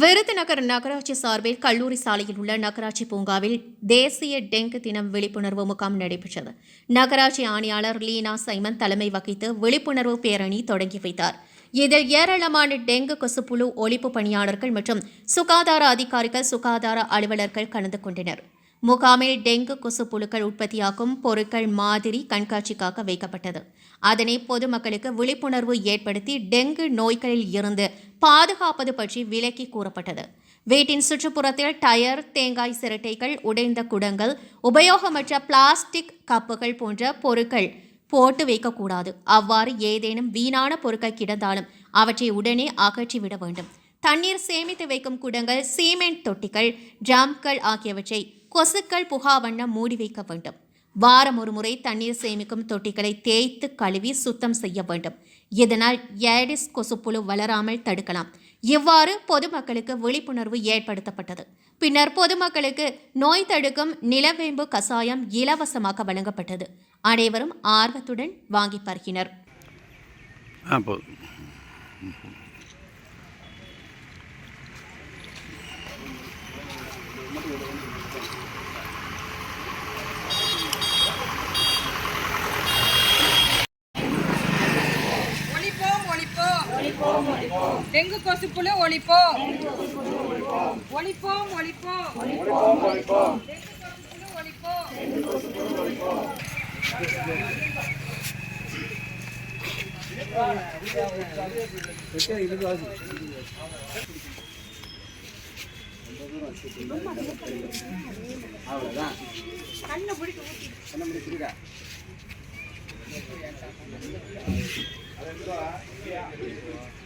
விருதுநகர் நகராட்சி சார்பில் கல்லூரி சாலையில் உள்ள நகராட்சி பூங்காவில் தேசிய டெங்கு தினம் விழிப்புணர்வு முகாம் நடைபெற்றது. நகராட்சி ஆணையாளர் லீனா சைமன் தலைமை வகித்து விழிப்புணர்வு பேரணி தொடங்கி வைத்தார். இதில் ஏராளமான டெங்கு கொசுப்புழு ஒழிப்பு பணியாளர்கள் மற்றும் சுகாதார அதிகாரிகள் சுகாதார அலுவலர்கள் கலந்து கொண்டனர். முகாமில் டெங்கு கொசு புழுக்கள் உற்பத்தியாக்கும் பொருட்கள் மாதிரி கண்காட்சிக்காக வைக்கப்பட்டது. அதனை பொதுமக்களுக்கு விழிப்புணர்வு ஏற்படுத்தி டெங்கு நோய்களில் இருந்து பாதுகாப்பது பற்றி விலக்கி கூறப்பட்டது. வீட்டின் சுற்றுப்புறத்தில் டயர் தேங்காய் சிரட்டைகள் உடைந்த குடங்கள் உபயோகமற்ற பிளாஸ்டிக் கப்புகள் போன்ற பொருட்கள் போட்டு வைக்கக்கூடாது. அவ்வாறு ஏதேனும் வீணான பொருட்கள் கிடந்தாலும் அவற்றை உடனே அகற்றிவிட வேண்டும். தண்ணீர் சேமித்து வைக்கும் குடங்கள் சீமெண்ட் தொட்டிகள் ட்ரம்கள் ஆகியவற்றை கொசுக்கள் புகா வண்ணம் மூடி வைக்க வேண்டும். வாரம் ஒரு முறை தண்ணீர் சேமிக்கும் தொட்டிகளை தேய்த்து கழுவி சுத்தம் செய்ய வேண்டும். இதனால் ஏடிஸ் கொசுப்புழு வளராமல் தடுக்கலாம். இவ்வாறு பொதுமக்களுக்கு விழிப்புணர்வு ஏற்படுத்தப்பட்டது. பின்னர் பொதுமக்களுக்கு நோய் தடுக்கும் நிலவேம்பு கசாயம் இலவசமாக வழங்கப்பட்டது. அனைவரும் ஆர்வத்துடன் வாங்கி பருகினர் ஆ போதும் ஒழிப்போம் ஒழிப்போம் டெங்கு கொசுப்புழு ஒழிப்போம். ஒழிப்போம் ஒழிப்போம். டெங்கு கொசுப்புழு ஒழிப்போம். பிடிச்சிருக்கா நினைச்சல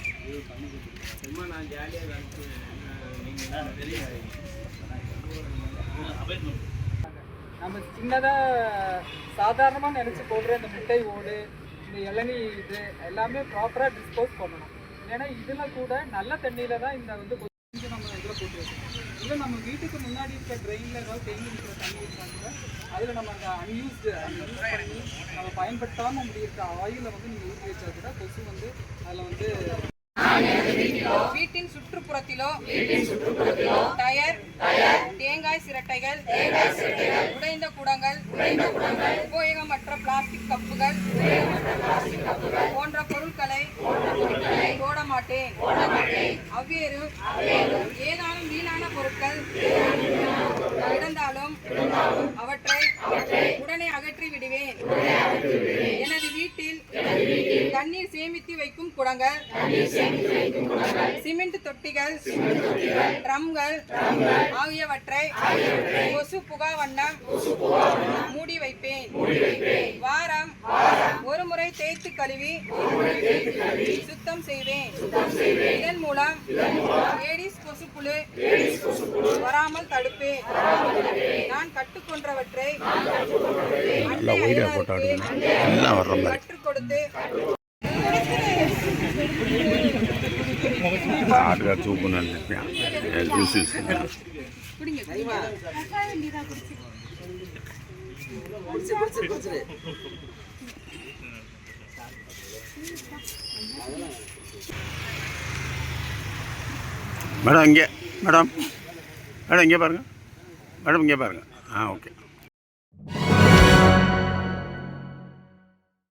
வந்துட்டா நம்ம சின்னதாக சாதாரணமாக நினச்சி போடுற இந்த முட்டை ஓடு இந்த இளநீ இது எல்லாமே ப்ராப்பராக டிஸ்போஸ் பண்ணணும். ஏன்னா இதில் கூட நல்ல தண்ணியில் தான் இந்த வந்து கொஞ்சம் நம்ம இதில் போட்டுருக்கோம் வைக்கணும் இல்லை நம்ம வீட்டுக்கு முன்னாடி இருக்க ட்ரெயினில் ஏதாவது தேங்கி இருக்கிற தண்ணி இருந்தால் அதில் நம்ம அந்த அன்யூஸ்டு யூஸ் பண்ணி நம்ம பயன்படுத்தாமல் முடியிருக்க ஆயிலை வந்து நீங்கள் ஊற்றி வச்சா கூட கொசு வந்து அதில் வந்து வீட்டின் சுற்றுப்புறத்திலோ டயர் தேங்காய் சிரட்டைகள் உடைந்த குடங்கள் உபயோகமற்ற பிளாஸ்டிக் கப்புகள் போன்ற பொருட்களை போட மாட்டேன் அவ்வேறு ஏதானும் வீணான பொருட்கள் கிடந்தாலும் அவற்றை உடனே அகற்றி விடுவேன் எனது வீட்டில் தண்ணீர் சேமித்து வைக்கும் குடங்கள் சிமெண்ட் தொட்டிகள். ட்ரம்கள். ஆகியவற்றை கொசு புகா வண்ணம் மூடி வைப்பேன். வாரம் ஒரு முறை தேய்த்து கழுவி சுத்தம் செய்வேன். இதன் மூலம் ஏடிஸ் கொசுப்புழு வராமல் தடுப்பேன். நான் கற்றுக்கொன்றவற்றை எல்லாம் வர்ற மாதிரி. கற்றுக் கொடுத்து சூப்பு நினைப்பேன் ஜூஸ் மேடம் இங்கே மேடம் மேடம் இங்கே பாருங்கள் மேடம் இங்கே பாருங்கள் ஆ ஓகே